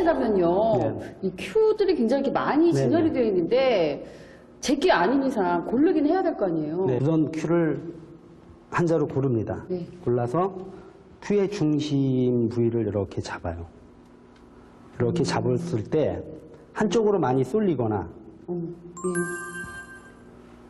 회사에다면요, 네. 이 큐들이 굉장히 이렇게 많이 네, 진열이 네. 되어 있는데, 제게 아닌 이상 고르긴 해야 될 거 아니에요. 네, 우선 큐를 한자로 고릅니다. 네. 골라서 큐의 중심 부위를 이렇게 잡아요. 이렇게 잡았을 때 한쪽으로 많이 쏠리거나 어, 예.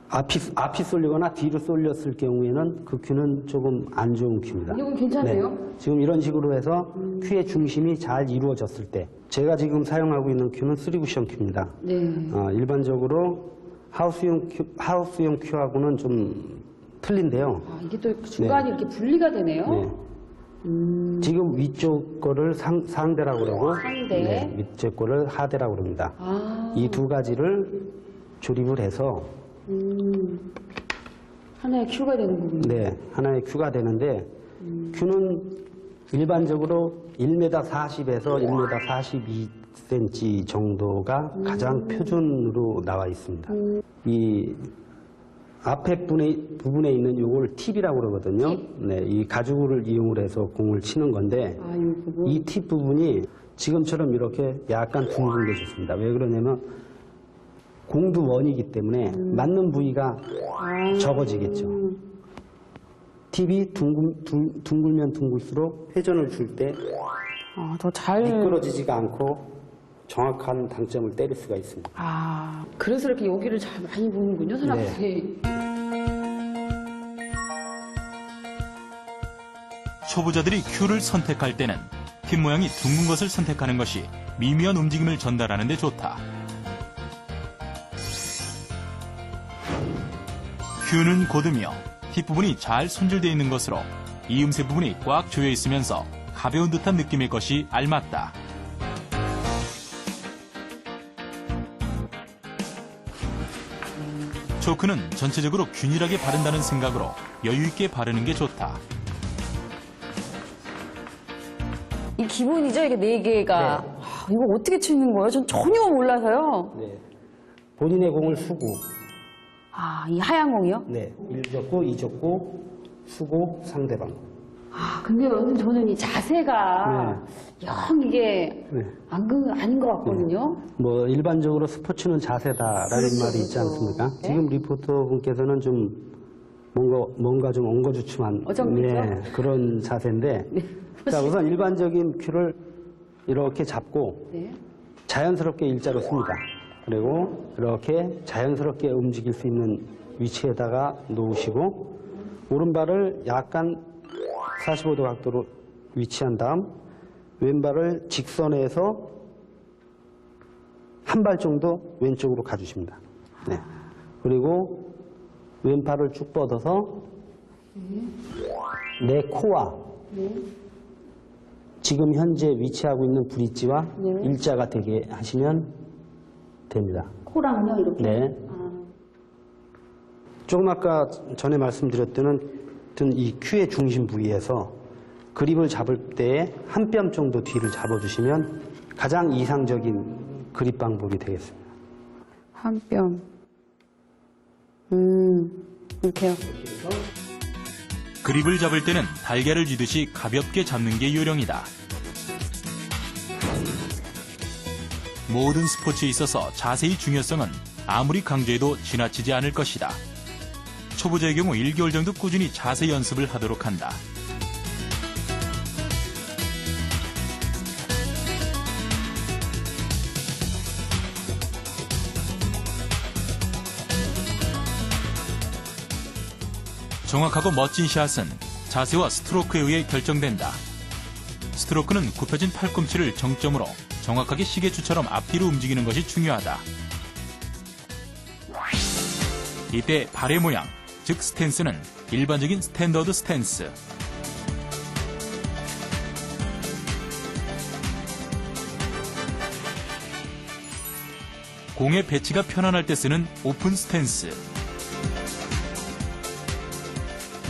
앞이, 앞이 쏠리거나 뒤로 쏠렸을 경우에는 그 큐는 조금 안 좋은 큐입니다. 이건 괜찮네요? 네, 지금 이런 식으로 해서 큐의 중심이 잘 이루어졌을 때 제가 지금 사용하고 있는 큐는 3쿠션 큐입니다. 네. 어, 일반적으로 하우스용 큐, 하우스용 큐하고는 좀 틀린데요. 아, 이게 또 중간이 이렇게 분리가 되네요. 네. 지금 위쪽 거를 상, 상대라고 그러고 상대. 네, 밑쪽 거를 하대라고 그럽니다. 아, 이두 가지를 조립을 해서 음. 하나의 큐가 되는 거군요. 네, 하나의 큐가 되는데 큐는 일반적으로 1m 40에서 1m 42cm 정도가 가장 표준으로 나와 있습니다. 이 앞에 부분에, 부분에 있는 요걸 팁이라고 그러거든요. 네, 이 가죽을 이용을 해서 공을 치는 건데 아, 이 부분. 이팁 부분이 지금처럼 이렇게 약간 둥근 게 좋습니다. 왜 그러냐면 공도 원이기 때문에 맞는 부위가 아, 적어지겠죠. 팁이 둥글, 둥, 둥글면 둥글수록 회전을 줄 때 아, 더 잘. 미끄러지지가 않고 정확한 당점을 때릴 수가 있습니다. 아, 그래서 이렇게 여기를 잘 많이 보는군요, 사람들이. 초보자들이 큐를 선택할 때는 팁 모양이 둥근 것을 선택하는 것이 미미한 움직임을 전달하는 데 좋다. 큐는 곧으며 팁 부분이 잘 손질되어 있는 것으로 이음새 부분이 꽉 조여 있으면서 가벼운 듯한 느낌일 것이 알맞다. 초크는 전체적으로 균일하게 바른다는 생각으로 여유 있게 바르는 게 좋다. 이 기본이죠, 이게 네 개가. 네. 아, 이거 어떻게 치는 거예요? 전 전혀 몰라서요. 네. 본인의 공을 수고, 아, 이 하얀 공이요? 네. 1줬고, 2줬고, 수고, 상대방. 아, 근데 오늘 저는 이 자세가 영 이게 네. 안, 그- 아닌 것 같거든요. 뭐 일반적으로 스포츠는 자세다라는 그렇죠, 말이 있지 그렇죠. 않습니까? 네. 지금 리포터 분께서는 좀 뭔가 뭔가 좀 엉거주춤한 어정쩡죠? 네, 그런 자세인데 네. 자 우선 일반적인 큐를 이렇게 잡고 네. 자연스럽게 일자로 씁니다. 그리고 이렇게 자연스럽게 움직일 수 있는 위치에다가 놓으시고 오른발을 약간 45도 각도로 위치한 다음 왼발을 직선에서 한 발 정도 왼쪽으로 가주십니다. 네. 그리고 왼팔을 쭉 뻗어서 내 코와 지금 현재 위치하고 있는 브릿지와 일자가 되게 하시면 됩니다. 코랑요, 이렇게. 네. 조금 아까 전에 말씀드렸던 이 큐의 중심 부위에서 그립을 잡을 때 한 뼘 정도 뒤를 잡아주시면 가장 이상적인 그립 방법이 되겠습니다. 한 뼘. 음, 이렇게요. 그립을 잡을 때는 달걀을 쥐듯이 가볍게 잡는 게 요령이다. 모든 스포츠에 있어서 자세의 중요성은 아무리 강조해도 지나치지 않을 것이다. 초보자의 경우 1개월 정도 꾸준히 자세 연습을 하도록 한다. 정확하고 멋진 샷은 자세와 스트로크에 의해 결정된다. 스트로크는 굽혀진 팔꿈치를 정점으로 정확하게 시계추처럼 앞뒤로 움직이는 것이 중요하다. 이때 발의 모양, 즉 스탠스는 일반적인 스탠더드 스탠스. 공의 배치가 편안할 때 쓰는 오픈 스탠스.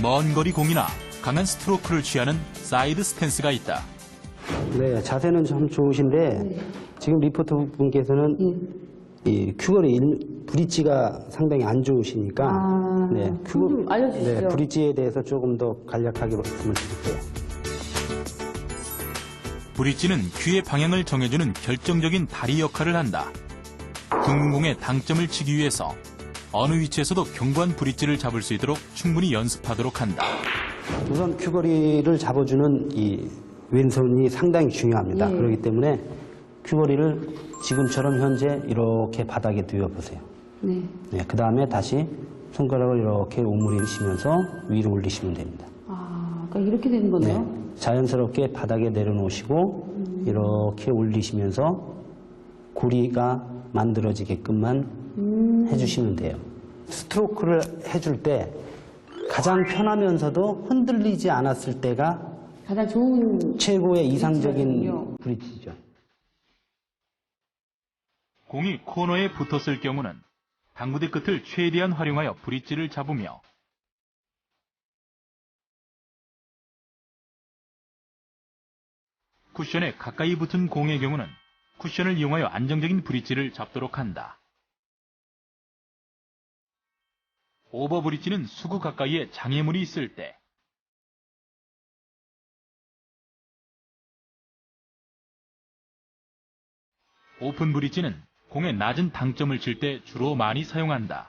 먼 거리 공이나 강한 스트로크를 취하는 사이드 스탠스가 있다. 네, 자세는 참 좋으신데 지금 리포터 분께서는 이 큐거리 일- 브릿지가 상당히 안 좋으시니까 네, 그거 좀 알려주시죠. 네, 브릿지에 대해서 조금 더 간략하게 말씀을 드릴게요. 브릿지는 큐의 방향을 정해주는 결정적인 다리 역할을 한다. 둥근공의 당점을 치기 위해서 어느 위치에서도 견고한 브릿지를 잡을 수 있도록 충분히 연습하도록 한다. 우선 큐거리를 잡아주는 이 왼손이 상당히 중요합니다. 예. 그렇기 때문에 큐거리를 지금처럼 현재 이렇게 바닥에 두어보세요. 네. 네, 그 다음에 다시 손가락을 이렇게 오므리시면서 위로 올리시면 됩니다. 아, 그러니까 이렇게 되는 거네요. 네, 자연스럽게 바닥에 내려놓으시고 이렇게 올리시면서 고리가 만들어지게끔만 해주시면 돼요. 스트로크를 해줄 때 가장 편하면서도 흔들리지 않았을 때가 가장 좋은 최고의 이상적인. 브릿지죠. 공이 코너에 붙었을 경우는 당구대 끝을 최대한 활용하여 브릿지를 잡으며 쿠션에 가까이 붙은 공의 경우는 쿠션을 이용하여 안정적인 브릿지를 잡도록 한다. 오버 브릿지는 수구 가까이에 장애물이 있을 때 오픈 브릿지는 공의 낮은 당점을 칠 때 주로 많이 사용한다.